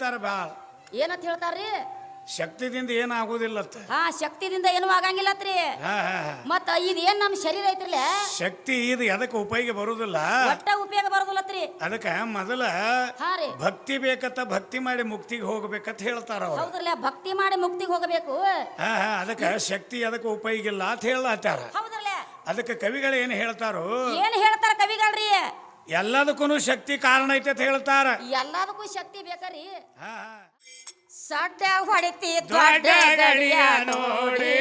ಹೇಳ್ತಾರ ಬಾಳ ಏನಂತ ಹೇಳ್ತಾರ್ರಿ? ಶಕ್ತಿದಿಂದ ಏನಾಗುದಿಲ್ಲತ್ತ ಹಾ ಶಕ್ತಿದಿಂದ ಏನು ಆಗಂಗಿಲ್ಲತ್ರಿ. ಹಾ ಹಾ ಹಾ. ಮತ್ತ ಇದು ಏನ್ ನಮ್ ಶರೀರ ಐತ್ರಲ್ಲ? ಶಕ್ತಿ ಇದು ಎದಕ್ಕೆ ಉಪಯೋಗ ಬರುದಿಲ್ಲ? ಒಟ್ಟ ಉಪಯೋಗ ಬರೋದಿಲ್ಲತ್ರಿ. ಅದಕ್ಕೆ ಮೊದಲ ಹಾ ರೀ. ಭಕ್ತಿ ಬೇಕತ್ತ ಭಕ್ತಿ ಮಾಡಿ ಮುಕ್ತಿಗೆ ಹೋಗ್ಬೇಕಂತ ಹೇಳ್ತಾರ ಅವ್ರು. ಹೌದ್ರಲ್ಲ ಭಕ್ತಿ ಮಾಡಿ ಮುಕ್ತಿಗೆ ಹೋಗಬೇಕು. ಹಾ ಹಾ ಅದಕ್ಕೆ ಶಕ್ತಿ ಅದಕ್ಕೆ ಉಪಯೋಗ ಇಲ್ಲ ಅಂತ ಹೇಳತ್ತಾರ. ಹೌದ್ರಲ್ಲ. ಅದಕ್ಕೆ ಕವಿಗಳು ಏನು ಹೇಳ್ತಾರೋ? ಏನ್ ಹೇಳ್ತಾರ ಕವಿಗಳ್ರಿ? ಎಲ್ಲದಕ್ಕೂ ಶಕ್ತಿ ಕಾರಣ ಐತೆ ಅಂತ ಹೇಳ್ತಾರ. ಎಲ್ಲದಕ್ಕೂ ಶಕ್ತಿ ಬೇಕರಿ. ಹಾ ಹಾ. ಸಡ್ಡ ಹೊಡಿತಿ ದೊಡ್ಡ ಗಡಿಯ ನೋಡಿ.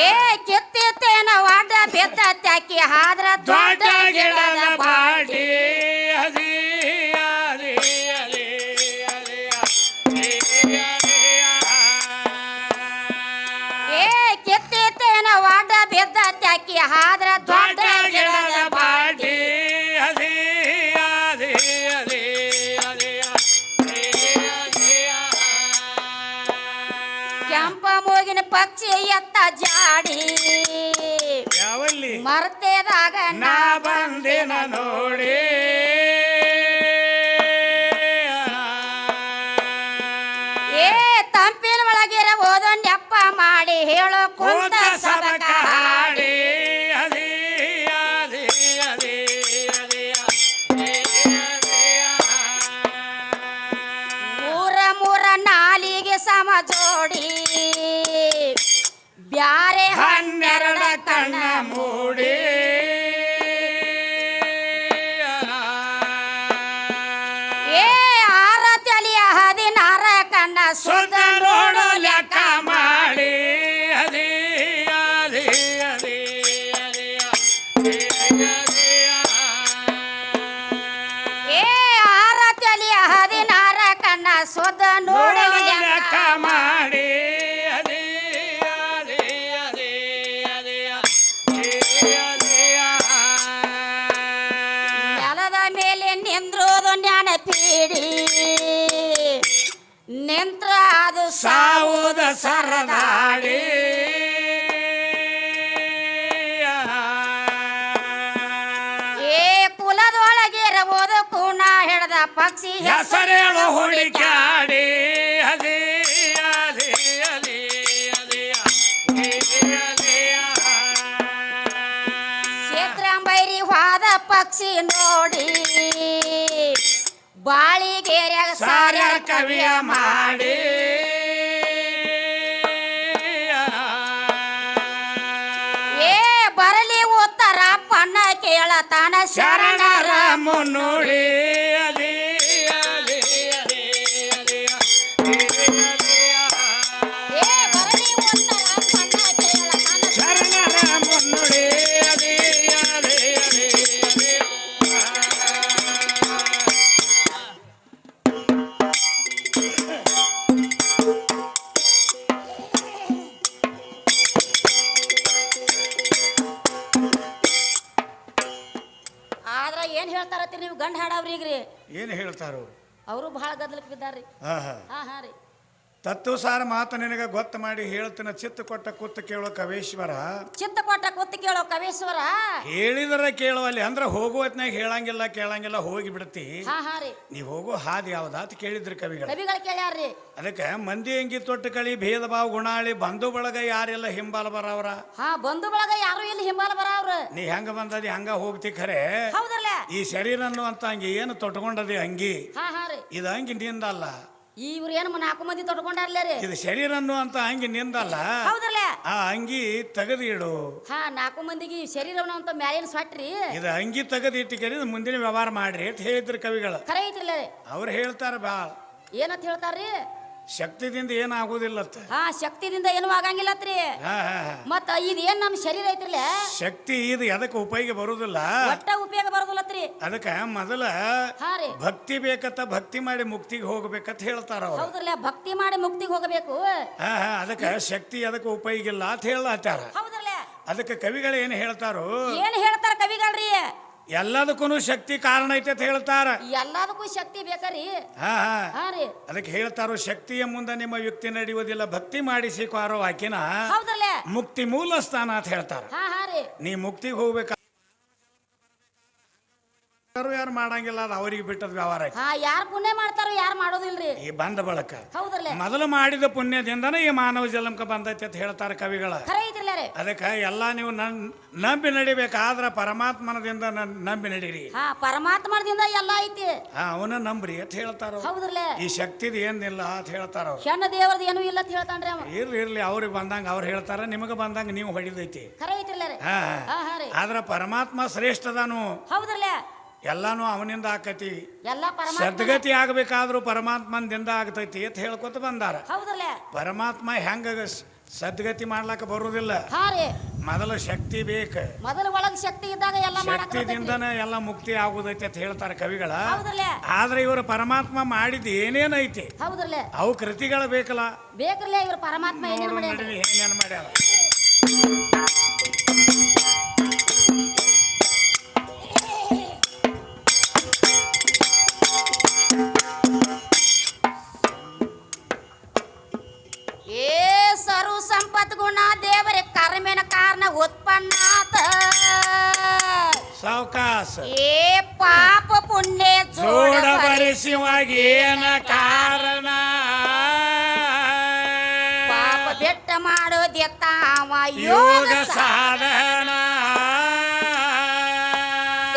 ಏ ಕಿತ್ತಿತ್ತೇನ ವಾಡ ಬೆತ್ತ ಹಾದ್ರ ದೊಡ್ಡ ಗಿಡದ ಬಾಡಿ ಹಾದ್ರ ದೊಡ್ಡ ದೊಡ್ಡ ಗಿಡದ ಗಿಡದ ಬಾಡಿ ಹಸಿ ಹಸಿ ಹಸಿ ಹಸಿ ಕೆಂಪ ಮೂಗಿನ ಪಕ್ಷಿ ಎತ್ತ ಜಾಡಿ. ಯಾವಲ್ಲಿ? ಮರ್ತೆದಾಗ ನಾ ಬಂದಿನ ನೋಡಿ. ಏ ತಂಪಿನ ಒಳಗಿರ ಓದೊಂಡೆಪ್ಪ ಮಾಡಿ ಹೇಳೋ ಕುಂತ ಬ್ಯಾರೆ ಹನ್ನೆರಡ ಕಣ್ಣ ಮೂಡಿ. ಏ ಆರ ತಲಿಯ ಹದಿನಾರ ಕಣ್ಣ ಸುತ್ತ ನೋಡು ಲೆಕ್ಕ ಮಾಡಿ. ಅದೇ ಹಸಿ ಏ ಆರ ತಲಿಯ ಹದಿನಾರ ಕಣ್ಣ ಸುದ ನೋಡು ಸಾವುದ ಸರದಾಡಿ ಏ ಕುಲದೊಳಗಿರಬಹುದು ಕೂಣ ಹಿಡ್ದ ಪಕ್ಷಿ ಹೆಸರೇಳು ಹುಡುಕ್ಯಾಡಿ ಹಸಿ ಹಸಿ ಹಸಿ ಹಸಿ ಕ್ಷೇತ್ರಂಬೈರಿ ವಾದ ಪಕ್ಷಿ ನೋಡಿ ಬಾಳಿಗೇರ್ಯಾಗ ಸಾರ್ಯಾರ ಸಾರ್ಯಾರ ಕವಿಯ ಮಾಡಿ ಶರಣರ ಮುನ್ನುಡಿ ಆದ್ರ ಏನ್ ಹೇಳ್ತಾರತ್ತೀರಿ ನೀವು ಗಂಡ ರೀ ಏನ್ ಹೇಳ್ತಾರ? ಅವರು ಬಹಳ ಗದ್ದಲಕ್ಕೆ ಬಿದ್ದಾರ್ರಿ. ಹಾ ಹಾ. ಹಾ ಹಾ ರೀ. ತತ್ವಸಾರ ಮಾತು ನಿನಗೆ ಗೊತ್ತ ಮಾಡಿ ಹೇಳ್ತಿನ. ಚಿತ್ತ ಕೊಟ್ಟ ಕೂತು ಕೇಳೋ ಕವೇಶ್ವರ. ಚಿತ್ತ ಕೊಟ್ಟ ಕೂತ್ ಕೇಳೋ ಕವೇಶ್ವರ? ಹೇಳಿದ್ರ ಕೇಳುವಲ್ಲಿ ಅಂದ್ರೆ ಹೋಗುವತ್ನಾಗ ಹೇಳಂಗಿಲ್ಲ ಕೇಳಂಗಿಲ್ಲ ಹೋಗಿ ಬಿಡ್ತಿ ನೀ ಹೋಗೋ ಹಾದಿ ಯಾವ್ದ ಅಂತ ಕೇಳಿದ್ರು ಕವಿಗಳು? ಕವಿಗಳು ಕೇಳ್ಯಾರ್ರಿ. ಅದಕ್ಕೆ ಮಂದಿ ಅಂಗಿ ತೊಟ್ಟು ಕಳಿ ಭೇದ ಭಾವ ಗುಣಾಳಿ ಬಂಧು ಬಳಗ ಯಾರೆಲ್ಲ ಹಿಂಬಾಲ ಬರವ್ರ? ಹಾ ಬಂಧು ಬಳಗ ಯಾರು ಇಲ್ಲಿ ಹಿಂಬಾಲ ಬರವ್ರ? ನೀ ಹೆಂಗ ಬಂದದಿ ಹಂಗ ಹೋಗ್ತಿ ಖರೆ? ಈ ಶರೀರ ಅನ್ನುವಂತ ಅಂಗಿ ಏನು ತೊಟ್ಕೊಂಡದಿ ಅಂಗಿ ಇದು ಅಂಗಿ ನಿಂದಲ್ಲ. ಇವ್ರು ಏನು ನಾಲ್ಕು ಮಂದಿ ತೊಡ್ಕೊಂಡಾರ್ಲೇ ರೀ? ಇದು ಶರೀರ ಅನ್ನುವಂತ ಅಂಗಿ ನಿಂದಲ್ಲ. ಹೌದಲ್ಲ ಆ ಅಂಗಿ ತೆಗೆದು ಇಡು ಹಾ ನಾಲ್ಕು ಮಂದಿಗೆ ಶರೀರವನ್ನ ಅಂತ ಮ್ಯಾಲಿನ ಸ್ವಾಟ್ರಿ ಇದು ಅಂಗಿ ತೆಗೆದು ಇಟ್ಟಿಕರಿ ಮುಂದಿನ ವ್ಯವಹಾರ ಮಾಡ್ರಿ ಅಂತ ಹೇಳಿದ್ರು ಕವಿಗಳು. ಖರೆ ಐತ್ರಿಲ್ಲ ರೀ. ಅವ್ರು ಹೇಳ್ತಾರ ಬಾಳ. ಏನಂತ ಹೇಳ್ತಾರ್ರಿ ಶಕ್ತಿದಿಂದ ಏನಾಗುದಿಲ್ಲತ್ತ ಹಾ ಶಕ್ತಿದಿಂದ ಏನು ಆಗಂಗಿಲ್ಲತ್ರಿ ಹಾ ಹಾ ಹಾ. ಮತ್ತ ಇದು ಏನು ನಮ್ ಶರೀರ ಐತ್ರಿಲ್ಲ? ಶಕ್ತಿ ಇದು ಎದಕ್ಕೆ ಉಪಯೋಗ ಬರುದಿಲ್ಲ? ಒಟ್ಟ ಉಪಯೋಗ ಅದಕ್ಕೆ ಮೊದಲ ಹಾ ರೀ. ಭಕ್ತಿ ಬೇಕತ್ತ ಭಕ್ತಿ ಮಾಡಿ ಮುಕ್ತಿಗೆ ಹೋಗ್ಬೇಕಂತ ಹೇಳ್ತಾರ ಅವ್ರು. ಹೌದ್ರಲ್ಲ ಭಕ್ತಿ ಮಾಡಿ ಮುಕ್ತಿಗೆ ಹೋಗಬೇಕು. ಹಾ ಹಾ ಅದಕ್ಕೆ ಶಕ್ತಿ ಅದಕ್ಕೆ ಉಪಯೋಗ ಇಲ್ಲ ಅಂತ ಹೇಳತ್ತಾರ. ಹೌದ್ರಲ್ಲ. ಅದಕ್ಕೆ ಕವಿಗಳು ಏನು ಹೇಳ್ತಾರೋ? ಏನ್ ಹೇಳ್ತಾರ ಕವಿಗಳ್ರಿ? ಎಲ್ಲದಕ್ಕೂ ಶಕ್ತಿ ಕಾರಣ ಐತೆ ಅಂತ ಹೇಳ್ತಾರ. ಎಲ್ಲದಕ್ಕೂ ಶಕ್ತಿ ಬೇಕರಿ ಹಾ ಹಾ. ಹಾ ರೀ. ಅದಕ್ಕೆ ಹೇಳ್ತಾರೋ ಶಕ್ತಿಯ ಮುಂದೆ ನಿಮ್ಮ ಯುಕ್ತಿ ನಡೆಯುವುದಿಲ್ಲ ಭಕ್ತಿ ಮಾಡಿಸಿಕಾರೋ ಆಕಿನ ಹೌದ್ರಲ್ಲ. ಮುಕ್ತಿ ಮೂಲ ಸ್ಥಾನ ಅಂತ ಹೇಳ್ತಾರ. ಹಾ ಹಾ ರೀ. ನೀ ಮುಕ್ತಿಗೆ ಹೋಗ್ಬೇಕ? ಮಾಡ್ತಾರೋ ಯಾರು ಮಾಡಂಗಿಲ್ಲ ಅದು ಅವರಿಗೆ ಬಿಟ್ಟದ ವ್ಯವಹಾರ ಐತಿ ಹಾ ಯಾರ್ ಪುಣ್ಯ ಮಾಡ್ತಾರೋ ಯಾರು ಮಾಡೋದಿಲ್ರಿ? ಈ ಬಂದ ಬಳಕ. ಹೌದ್ರಲ್ಲ. ಮೊದಲು ಮಾಡಿದ ಪುಣ್ಯದಿಂದನೇ ಈ ಮಾನವ ಜನ್ಮಕ್ಕೆ ಬಂದೈತಿ ಅಂತ ಹೇಳ್ತಾರೆ ಕವಿಗಳ. ಖರೆ ಐತ್ರಲ್ಲ ರೀ. ಅದಕ್ಕೆ ಎಲ್ಲ ನೀವು ನನ್ ನಂಬಿ ನಡಿಬೇಕಾದ್ರ ಪರಮಾತ್ಮನದಿಂದ ನನ್- ನಂಬಿ ನಡೀರಿ. ಹಾ ಪರಮಾತ್ಮದಿಂದ ಎಲ್ಲ ಐತಿ. ಹಾ ಅವನ ನಂಬ್ರಿ ಅಂತ ಹೇಳ್ತಾರ ಅವ್ರು. ಹೌದ್ರಲ್ಲ. ಈ ಶಕ್ತಿ ಏನಿಲ್ಲ ಅಂತ ಹೇಳ್ತಾರ ಅವ್ರು. ಹೆಣ್ಣ ದೇವ್ರದ್ ಏನೂ ಇಲ್ಲ ಅಂತ ಹೇಳ್ತಾನ್ರಿ ಅವ. ಇರ್ಲಿ ಇರ್ಲಿ ಅವ್ರಿಗೆ ಬಂದಂಗ ಅವ್ರು ಹೇಳ್ತಾರ ನಿಮಗೆ ಬಂದಂಗ ನೀವು ಹೊಡಿದೈತಿ. ಖರೆ ಐತ್ರಲ್ಲ ರೀ. ಹಾ ಹಾ. ಹಾ ರೀ. ಆದ್ರ ಪರಮಾತ್ಮ ಶ್ರೇಷ್ಠದಾನು ಹೌದ್ರಲ್ಲ. ಎಲ್ಲಾನು ಅವನಿಂದ ಆಕತಿ. ಎಲ್ಲ ಸದ್ಗತಿ ಆಗಬೇಕಾದ್ರೂ ಪರಮಾತ್ಮನಿಂದ ಆಗ್ತೈತಿ ಅಂತ ಹೇಳ್ಕೊತ ಬಂದಾರ. ಪರಮಾತ್ಮ ಹೆಂಗ ಸದ್ಗತಿ ಮಾಡ್ಲಾಕ ರೀ. ಮೊದಲು ಶಕ್ತಿ ಬೇಕ. ಮೊದಲ ಒಳಗ್ ಶಕ್ತಿ ಇದ್ದಾಗ ಎಲ್ಲ ಮಾಡಕ್ ಶಕ್ತಿದಿಂದನೇ ಎಲ್ಲ ಮುಕ್ತಿ ಆಗುದೈತಿ ಅಂತ ಹೇಳ್ತಾರೆ ಕವಿಗಳ. ಆದ್ರೆ ಇವರು ಪರಮಾತ್ಮ ಮಾಡಿದ ಏನೇನೈತಿ ಅವು ಕೃತಿಗಳ ಬೇಕಲ್ಲ. ಬೇಕಲ್ಲ ಇವರು ಪರಮಾತ್ಮ ಏನೇನು ಮಾಡ್ಯಾರ.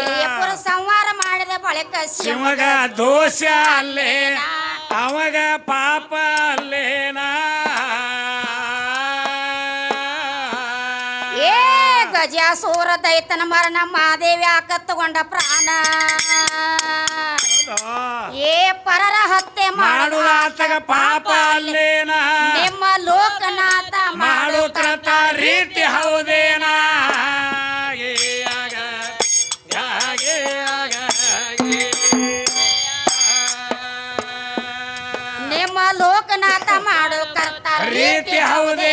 ತ್ರಿಪುರ ಸಂವಾರ ಮಾಡಿದ ಬಳಿಕ ಶಿವಗ ದೋಷ ಅಲ್ಲೇನ ಅವಾಗ ಪಾಪ ಅಲ್ಲೇನ. ಏ ಗಜಾಸೂರ ದೈತನ ಮರಣ ಮಾದೇವಿ ತಗೊಂಡ ಪ್ರಾಣ? ಏ ಪರರ ಹತ್ಯೆ ಮಾಡುವಾತಗ ಪಾಪ ಅಲ್ಲೇನಾ. ನಿಮ್ಮ ಲೋಕನಾಥ ಮಾಡು ಮಾಡು ರೀತಿ ಹೌದೇನ. ರೀತಿ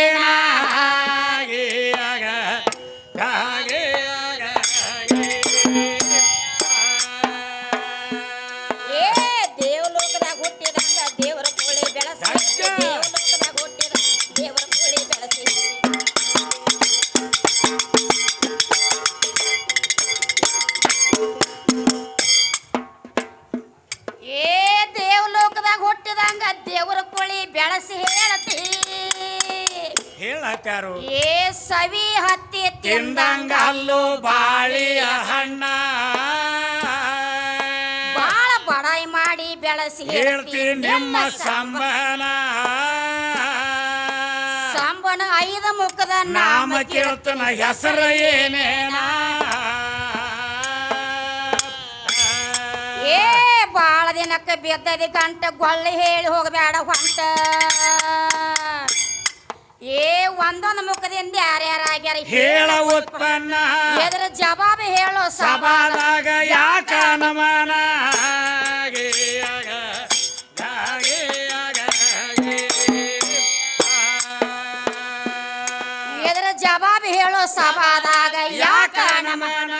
ಹೇಳತ್ಯಾರು ಏ ಸವಿ ಹತ್ತಿ ತಿಂದಂಗ ಅಲ್ಲೂ ಬಾಳಿಯ ಹಣ್ಣ. ಬಾಳ ಬಡಾಯಿ ಮಾಡಿ ಬೆಳಸಿ ಹೇಳ್ತೀನಿ ನಿಮ್ಮ ಸಂಬನ. ಸಂಬನ ಐದು ಮುಖದ ನಾಮ ಕೇಳ್ತನ ಹೆಸರು ಏನೇನ? ಏ ಬಾಳ ದಿನಕ್ಕೆ ಬಿದ್ದದಿ ಗಂಟ ಗೊಳ್ಳಿ ಹೇಳಿ ಹೋಗಬೇಡ ಹೊಂಟ. ಏ ಒಂದೊಂದು ಮುಖದಿಂದ ಯಾರ್ಯಾರಾಗ್ಯಾರ ಹೇಳ ಉತ್ಪನ್ನ. ಎದ್ರ ಜವಾಬ್ ಹೇಳೋ ಸಭಾ ಸಭಾದಾಗ ಯಾಕ ನಮನ. ಎದ್ರ ಜವಾಬು ಹೇಳೋ ಸಭಾದಾಗ ಯಾಕ ನಮನ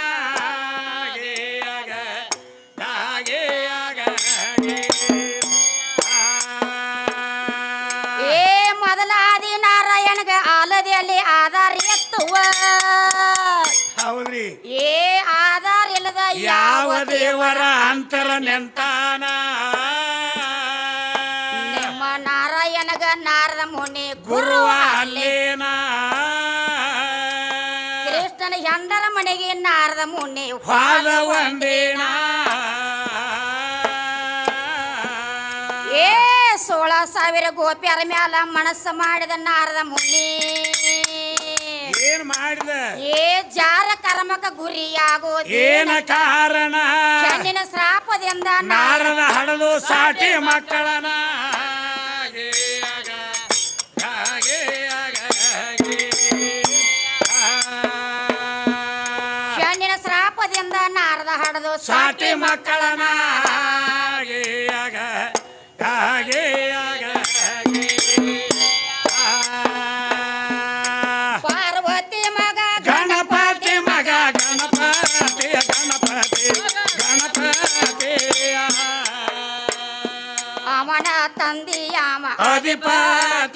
ದೇವರ ಅಂತರ ನೆಂತಾನ. ನಿಮ್ಮ ನಾರಾಯಣಗ ನಾರದ ಮುನಿ ಗುರುವ ಅಲ್ಲೇನ. ಕೃಷ್ಣನ ಹೆಂಡರ ಮನೆಗೆ ನಾರದ ಮುನಿ ಹಾಲ ಒಂದೇನ. ಏ ಸೋಳ ಸಾವಿರ ಗೋಪಿಯರ ಮ್ಯಾಲ ಮನಸ್ಸು ಮಾಡಿದ ನಾರದ ಮುನಿ. ಏನ್ ಮಾಡಿದ? ಏ ಜಾರ ಕರ್ಮಕ ಗುರಿಯಾಗೋದು ಏನ ಕಾರಣ? ಹೆಣ್ಣಿನ ಶ್ರಾಪದಿಂದ ನಾರದ ಹಡದು ಸಾಟಿ ಮಕ್ಕಳನ. ಹೆಣ್ಣಿನ ಶ್ರಾಪದಿಂದ ನಾರದ ಹಡದು ಸಾಟಿ ಮಕ್ಕಳನ. ಹಾಗೆ ಆಗ, ಹಾಗೆ ಆಗ, ನಂದಿಯಾಮ. ಅಧಿಪತಿಯಾಗಿ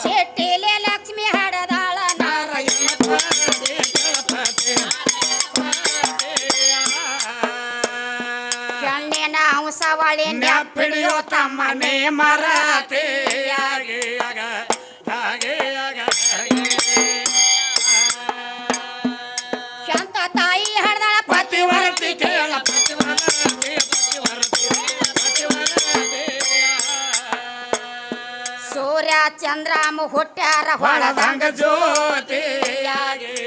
ಶೆಟ್ಟಿಲೆ ಲಕ್ಷ್ಮಿ ಹಡದಾಳ ನಾರಾಯಣ ತಮ್ಮನೆ ಚಂದ್ರಾಮ ಹುಟ್ಟ್ಯಾರ ಹೊಳದಂಗ ಜ್ಯೋತಿಯಾಗಿ.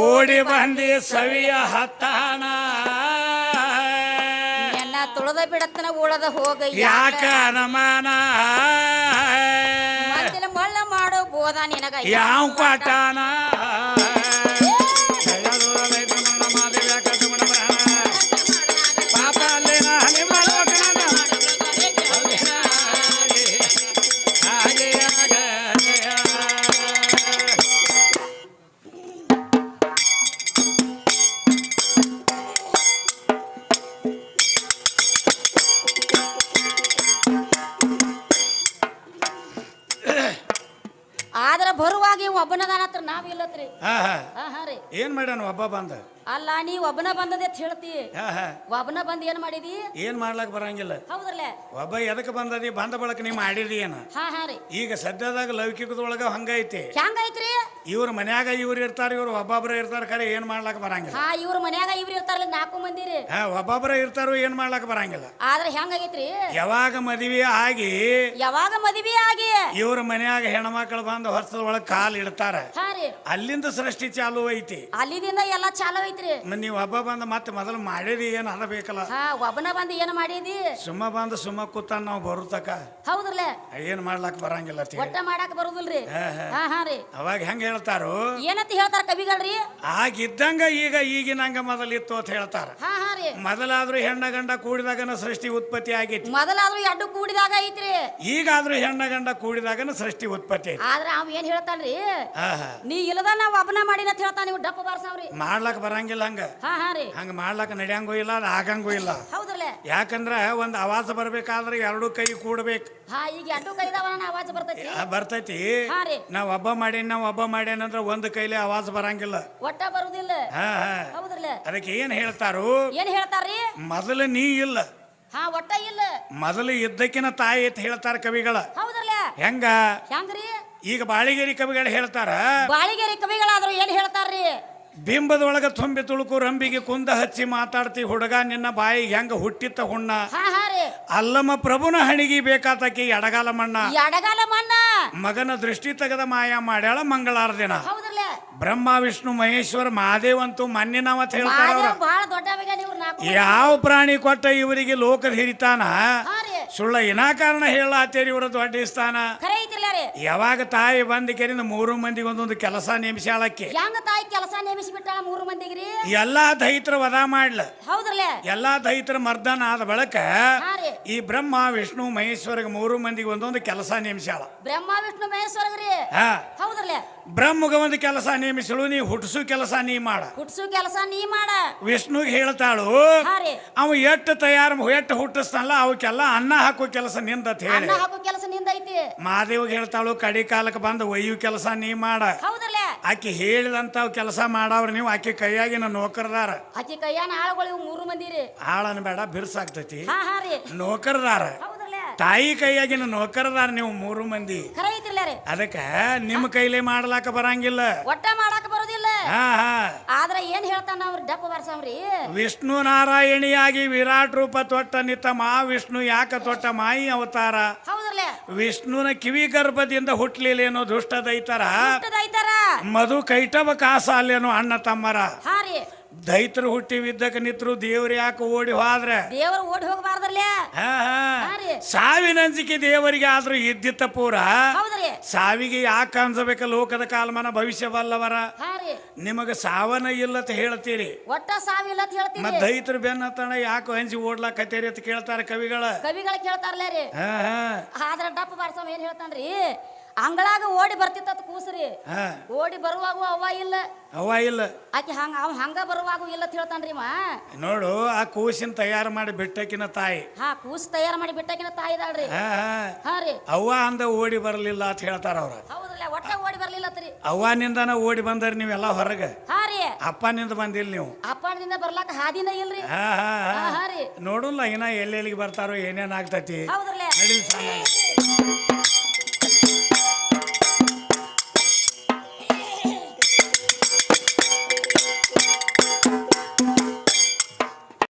ಓಡಿ ಬಂದಿ ಸವಿಯ ಹತ್ತಾನ ಎಲ್ಲ ತುಳದ ಬಿಡತ್ತನ ಉಳದ ಹೋಗ ಯಾಕ? ಅನುಮಾನ? ಮಳ್ಳ ಮಾಡೋ ಬೋದ ನಿನಗ ಯಾವ ಪಾಠನ ಏನ್ ಮಾಡ್ಯಾನ ಹಬ್ಬ ಬಂದ? ಅಲ್ಲ ನೀ ಒಬ್ಬನ ಬಂದದೆ ಅಂತ ಹೇಳ್ತಿ. ಹಾ ಹಾ. ಒಬ್ಬನ ಬಂದ್ ಏನ್ ಮಾಡಿದಿ? ಏನ್ ಮಾಡ್ಲಕ್ ಬರಂಗಿಲ್ಲ. ಹೌದ್ರಲ್ಲ? ಒಬ್ಬ ಎದಕ್ ಬಂದದಿ? ಬಂದ ಬಳಕ ನೀ ಮಾಡಿದಿ ಏನ? ಹಾ ಹಾ ರೀ. ಈಗ ಸದ್ಯದಾಗ ಲೌಕಿಕದೊಳಗ ಹಂಗೈತಿ. ಹೆಂಗೈತ್ರಿ? ಇವ್ರ ಮನ್ಯಾಗ ಇವ್ರು ಇರ್ತಾರ ಇವ್ರು ಒಬ್ಬೊಬ್ರ ಇರ್ತಾರ ಖರೆ ಏನ್ ಮಾಡ್ಲಕ್ ಬರಂಗಿಲ್ಲ. ಹಾ ಇವ್ರ ಮನ್ಯಾಗ ಇವ್ರು ಇರ್ತಾರಲ್ಲ ನಾಲ್ಕು ಮಂದಿ ರೀ. ಹಾ ಒಬ್ಬೊಬ್ರ ಇರ್ತಾರೋ ಏನ್ ಮಾಡ್ಲಕ್ ಬರಂಗಿಲ್ಲ. ಆದ್ರ ಹೆಂಗಾಗೈತ್ರಿ ಯಾವಾಗ ಮದುವೆ ಆಗಿ ಯಾವಾಗ ಮದ್ವಿ ಆಗಿ? ಇವ್ರ ಮನ್ಯಾಗ ಹೆಣ್ಮಕ್ಳು ಬಂದು ಹೊಸದ ಒಳಗ್ ಕಾಲ್ ಇಡ್ತಾರ. ಹಾ ರೀ. ಅಲ್ಲಿಂದ ಸೃಷ್ಟಿ ಚಾಲು ಐತಿ. ಅಲ್ಲಿದಿಂದ ಎಲ್ಲಾ ಚಾಲು ಐತ್ರಿ. ಮ- ನೀವ್ ಒಬ್ಬ ಬಂದ ಮತ್ತೆ ಮೊದಲು ಮಾಡಿರಿ ಏನ್ ಅದ ಬೇಕಲ್ಲ. ಹಾ ಒಬ್ಬನ ಬಂದ್ ಏನ್ ಮಾಡಿದಿ? ಸುಮ್ಮ ಬಂದ ಸುಮ್ಮ ಕೂತ ನಾವು ಬರುತಕ ಹೌದ್ರಲ್ಲ? ಏನ್ ಮಾಡ್ಲಾಕ ಬರಂಗಿಲ್ಲ ಅಂತ ಹೇಳಿ. ಒಟ್ಟ ಮಾಡಾಕ ಬರುದಿಲ್ರಿ? ಹಾ, ಹಾ. ಹಾ ಹಾ ರೀ. ಅವಾಗ ಹೆಂಗ್ ಹೇಳ್ತಾರು? ಏನಂತ ಹೇಳ್ತಾರ ಕವಿಗಳ್ರಿ? ಆಗಿದ್ದಂಗ ಈಗ ಈಗಿನಂಗ ಮೊದಲಿತ್ತು ಅಂತ ಹೇಳ್ತಾರ. ಹಾ ಹಾ ರೀ. ಮೊದಲಾದ್ರೂ ಹೆಣ್ಣ ಗಂಡ ಕೂಡಿದಾಗನ ಸೃಷ್ಟಿ ಉತ್ಪತ್ತಿ ಆಗಿತ್ತು ಮೊದಲಾದ್ರೂ ಎಡ್ಡು ಕೂಡಿದಾಗ ಐತ್ರಿ. ಈಗಾದ್ರೂ ಹೆಣ್ಣ ಗಂಡ ಕೂಡಿದಾಗನ ಸೃಷ್ಟಿ ಉತ್ಪತ್ತಿ ಆದ್ರೆ ಆದ್ರ ಅವ್ ಏನ್ ಹೇಳ್ತಾನ್ರಿ ಹಾ ಹಾ. ನೀ ಇಲ್ಲದ ನಾವ್ ಒಬ್ಬನ ಮಾಡಿನ ಅಂತ ಹೇಳ್ತಾನ ನೀವು ಡಪ್ಪ ಬಾರ್ಸಾವ್ರಿ. ಮಾಡ್ಲಾಕ ಬರಂಗಿಲ್ಲ ಹಂಗ. ಹಾ ಹಾ ರೀ. ಹಂಗ ಮಾಡ್ಲಾಕ ನಡ್ಯಂಗೂ ಇಲ್ಲ ಅದ್ ಆಗಂಗೂ ಇಲ್ಲ. ಹೌದ್ರಲ್ಲ? ಯಾಕಂದ್ರ ಒಂದ್ ಆವಾಸ ಬರ್ಬೇಕಾದ್ರೆ ಎರಡು ಕೈ ಕೂಡ್ಬೇಕು. ಹಾ ಈಗ ಎಡ್ಡು ಕೈದವ ಆವಾಜ್ ಬರ್ತೈತಿ? ಆ, ಬರ್ತೈತಿ. ಹಾ ರೀ. ನಾವ್ ಒಬ್ಬ ಮಾಡೇನ್ ನಾವ್ ಒಬ್ಬ ಮಾಡೇನಂದ್ರ ಒಂದ್ ಕೈಲಿ ಆವಾಸ ಬರಂಗಿಲ್ಲ. ಒಟ್ಟ ಬರುದಿಲ್ಲ. ಹಾ ಹಾ. ಹೌದ್ರಲ್ಲ? ಅದಕ್ಕೆ ಏನ್ ಹೇಳ್ತಾರು? ಏನ್ ಹೇಳ್ತಾರ್ರಿ ಮೊದಲು ನೀ ಇಲ್ಲ. ಹಾ ಒಟ್ಟ ಇಲ್ಲ. ಮೊದಲು ಇದ್ದಕ್ಕಿನ ತಾಯಿ ಅಂತ ಹೇಳ್ತಾರ ಕವಿಗಳ. ಹೌದ್ರಲ್ಲ? ಹೆಂಗ? ಹೆಂಗ್ರಿ? ಈಗ ಬಾಳಿಗೇರಿ ಕವಿಗಳು ಹೇಳ್ತಾರ. ಬಾಳಿಗೇರಿ ಕವಿಗಳಾದ್ರು ಏನ್ ಹೇಳ್ತಾರ್ರಿ? ಬಿಂಬದೊಳಗ ತುಂಬಿ ತುಳುಕು ರಂಬಿಗೆ ಕುಂದ ಹಚ್ಚಿ ಮಾತಾಡ್ತಿ ಹುಡುಗ ನಿನ್ನ ಬಾಯಿಗೆ ಹೆಂಗ ಹುಟ್ಟಿತ್ತ ಹುಣ್ಣ? ಅಲ್ಲಮ್ಮ ಪ್ರಭುನ ಹಣಿಗಿ ಬೇಕಾತಕಿ ಎಡಗಾಲ ಮಣ್ಣ. ಎಡಗಾಲ ಮಣ್ಣ. ಮಗನ ದೃಷ್ಟಿ ತೆಗೆದ ಮಾಯ ಮಾಡ್ಯಾಳ ಮಂಗಳಾರ ದಿನ. ಬ್ರಹ್ಮ ವಿಷ್ಣು ಮಹೇಶ್ವರ ಮಹಾದೇವ್ ಅಂತೂ ಮನ್ನಿನವತ್ ಹೇಳ್ತಾರ ಅವ್ರ. ಮಾದೇವ್ ಬಾಳ ನೀವು ಯಾವ ಪ್ರಾಣಿ ಕೊಟ್ಟ ಇವರಿಗೆ ಲೋಕದ ಹಿರಿತಾನ? ಸುಳ್ಳ ಇನಾಕಾರಣ ಹೇಳಾತೇರಿ ಇವರ ದೊಡ್ಡ ಸ್ಥಾನ. ಖರೆ ಐತಿಲ್ಲ ರೀ. ಯಾವಾಗ ತಾಯಿ ಬಂದ ಕೇರಿಂದ ಮೂರು ಮಂದಿಗೆ ಒಂದೊಂದು ಕೆಲಸ ನೇಮಿಸಾಳಕ್ಕೆ ಹೆಂಗ ತಾಯಿ ಕೆಲಸ ನೇಮಿಸಿ ಬಿಟ್ಟಾಳ ಮೂರು ರೀ? ಎಲ್ಲಾ ದೈತ್ರ ವಧ ಮಾಡ್ಲ. ಹೌದ್ರಲ್ಲ? ಎಲ್ಲಾ ದೈತ್ರ ಮರ್ದನ ಆದ ಬಳಕ ಹಾ ರೀ. ಈ ಬ್ರಹ್ಮ ವಿಷ್ಣು ಮಹೇಶ್ವರಗ ಮೂರು ಮಂದಿಗೆ ಒಂದೊಂದು ಕೆಲಸ ನೇಮಿಸ್ಯಾಳ. ಬ್ರಹ್ಮ ವಿಷ್ಣು ಮಹೇಶ್ವರಗ್ರಿ ಹಾ. ಹೌದ್ರಲ್ಲ? ಬ್ರಹ್ಮಗ ಒಂದು ಕೆಲಸ ನೇಮಿಸಳು ನೀ ಹುಟ್ಟಿಸು ಕೆಲಸ ನೀ ಮಾಡ. ಹುಟ್ಸು ಕೆಲಸ ನೀ ಮಾಡ. ವಿಷ್ಣುಗೆ ಹೇಳ್ತಾಳು ಹಾ ರೀ. ಅವ ಎಷ್ಟು ತಯಾರು ಎಷ್ಟು ಹುಟ್ಟಿಸ್ತಾನಲ್ಲ ಅವಕ್ಕೆಲ್ಲ ಅನ್ನ ಹಾಕೋ ಕೆಲಸ ನಿಂದ ಅಂತ ಹೇಳಿ. ಅನ್ನ ಹಾಕೋ ಕೆಲಸ ನಿಂದ ಐತಿ. ಮಾದೇವ್ಗೆ ಹೇಳ್ತಾಳು ಕಡಿ ಕಾಲಕ್ಕೆ ಬಂದು ಒಯ್ಯು ಕೆಲಸ ನೀ ಮಾಡ. ಹೌದ್ರಲ್ಲ? ಆಕಿ ಹೇಳಿದಂತ ಕೆಲಸ ಮಾಡವ್ರ ನೀವು ಆಕೆ ಕೈಯಾಗಿನ ನೌಕರದಾರ. ಆಕಿ ಕೈಯಾನ ಆಳುಗಳು ಇವ್ ಮೂರು ಮಂದಿ ರೀ. ಆಳನ ಬೇಡ ಬಿರ್ಸಾಗ್ತೈತಿ ಹಾ ಹಾ ರೀ. ನೌಕರದಾರ. ತಾಯಿ ಕೈಯಾಗಿನ ನೌಕರದಾರ ನೀವು ಮೂರು ಮಂದಿ. ಖರೆ ಐತಿಲ್ಲ ರೀ ಅದಕ್ಕ ನಿಮ್ಮ ಕೈಲೇ ಮಾಡ್ಲಾಕ ಬರಂಗಿಲ್ಲ. ಒಟ್ಟ ಮಾಡಾಕ ಬರೋದಿಲ್ಲ. ಹಾ ಹಾ. ಆದ್ರ ಏನ್ ಹೇಳ್ತಾನ ಅವ್ರ ಡಪ್ಪ ಬರ್ಸಾವ್ರಿ? ವಿಷ್ಣು ನಾರಾಯಣಿಯಾಗಿ ವಿರಾಟ್ ರೂಪ ತೊಟ್ಟ ನಿತ್ತ ಮಹಾವಿಷ್ಣು ಯಾಕ ತೊಟ್ಟ ಮಾಯಿ ಅವತಾರ? ಹೌದ್ರಲ್ಲ? ವಿಷ್ಣುನ ಕಿವಿ ಗರ್ಭದಿಂದ ಹುಟ್ಲಿಲ್ಲೇನೋ ದುಷ್ಟ ದೈತರ ಮಧು ಕೈಟವ ಕಾಸ ಅಲ್ಲೇನೋ ಅಣ್ಣ ತಮ್ಮರ? ಹಾ ರೀ. ದೈತರು ಹುಟ್ಟಿ ಬಿದ್ದಕ್ಕೆ ನಿತ್ರು ದೇವ್ರು ಯಾಕೆ ಓಡಿ ಹೋದ್ರೆ? ದೇವರು ಓಡಿ ಹೋಗಬಾರ್ದಲ್ಲೇ ಹಾ, ಹಾ. ಹಾ ರೀ. ಸಾವಿನಂಜಿಕೆ ದೇವರಿಗೆ ಆದ್ರೂ ಇದ್ದಿತ್ತ ಪೂರ? ಹೌದ್ರಿ ಸಾವಿಗೆ ಯಾಕೆ ಅನ್ಸಬೇಕ ಲೋಕದ ಕಾಲಮಾನ ಭವಿಷ್ಯವಲ್ಲವರ? ಹಾ ರೀ. ನಿಮಗ ಸಾವನ ಇಲ್ಲತ ಹೇಳ್ತೀರಿ. ಒಟ್ಟ ಸಾವಿಲ್ಲ ಅಂತ ಮತ್ ದೈತರ ಬೆನ್ನ ಹಂಜಿ ಯಾಕೆ ಅಂಜಿ ಓಡ್ಲಾಕತ್ತೀರಿ ಅಂತ ಕೇಳ್ತಾರೆ ಕವಿಗಳ. ಕವಿಗಳು ಕೇಳ್ತಾರಲ್ಲ ರೀ. ಹಾ ಹಾ. ಆದ್ರ ಡಪ್ಪ ಬಾರ್ಸವ ಏನ್ ಹೇಳ್ತಾನ್ರಿ? ಅಂಗಳಾಗ ಓಡಿ ಬರ್ತಿತ್ತ ಕೂಸ್ರಿ. ಓಡಿ ಬರುವಾಗ ಅವ್ವ ಇಲ್ಲ. ಅವ ಇಲ್ಲ. ಆಕಿ ಹಂಗ ಅವ್ ಹಂಗ ಬರುವಾಗ ಇಲ್ಲ ಅಂತ ಹೇಳ್ತಾನ್ರಿ ಮಾ ನೋಡು ಆ ಕೂಸಿನ ತಯಾರು ಮಾಡಿ ಬಿಟ್ಟಕಿನ ತಾಯಿ. ಹಾ ಕೂಸ್ ತಯಾರು ಮಾಡಿ ಬಿಟ್ಟಕಿನ ತಾಯಿ ಇದಾಳ್ರಿ ಹಾ ರೀ. ಅವ್ವ ಅಂದ ಓಡಿ ಬರಲಿಲ್ಲ ಅಂತ ಹೇಳ್ತಾರ ಅವ್ರ. ಹೌದ್ರಲ್ಲ ಒಟ್ಟ ಓಡಿ ಬರ್ಲಿಲ್ಲತ್ರಿ. ಅವ್ವನಿಂದನ ಓಡಿ ಬಂದರಿ ನೀವೆಲ್ಲ ಹೊರಗೆ. ಹಾ ರೀ. ಅಪ್ಪನಿಂದ ಬಂದಿಲ್ಲ ನೀವು. ಅಪ್ಪನಿಂದ ಬರ್ಲಾಕ ಹಾದಿನ ಇಲ್ರಿ. ಹಾ ಹಾ ರೀ. ನೋಡಲ್ಲ ಇನ್ನ ಎಲ್ಲೆಲ್ಲಿಗೆ ಬರ್ತಾರೋ ಏನೇನ್ ಆಗ್ತೈತಿ. ಹೌದ್ರಲ್ಲ.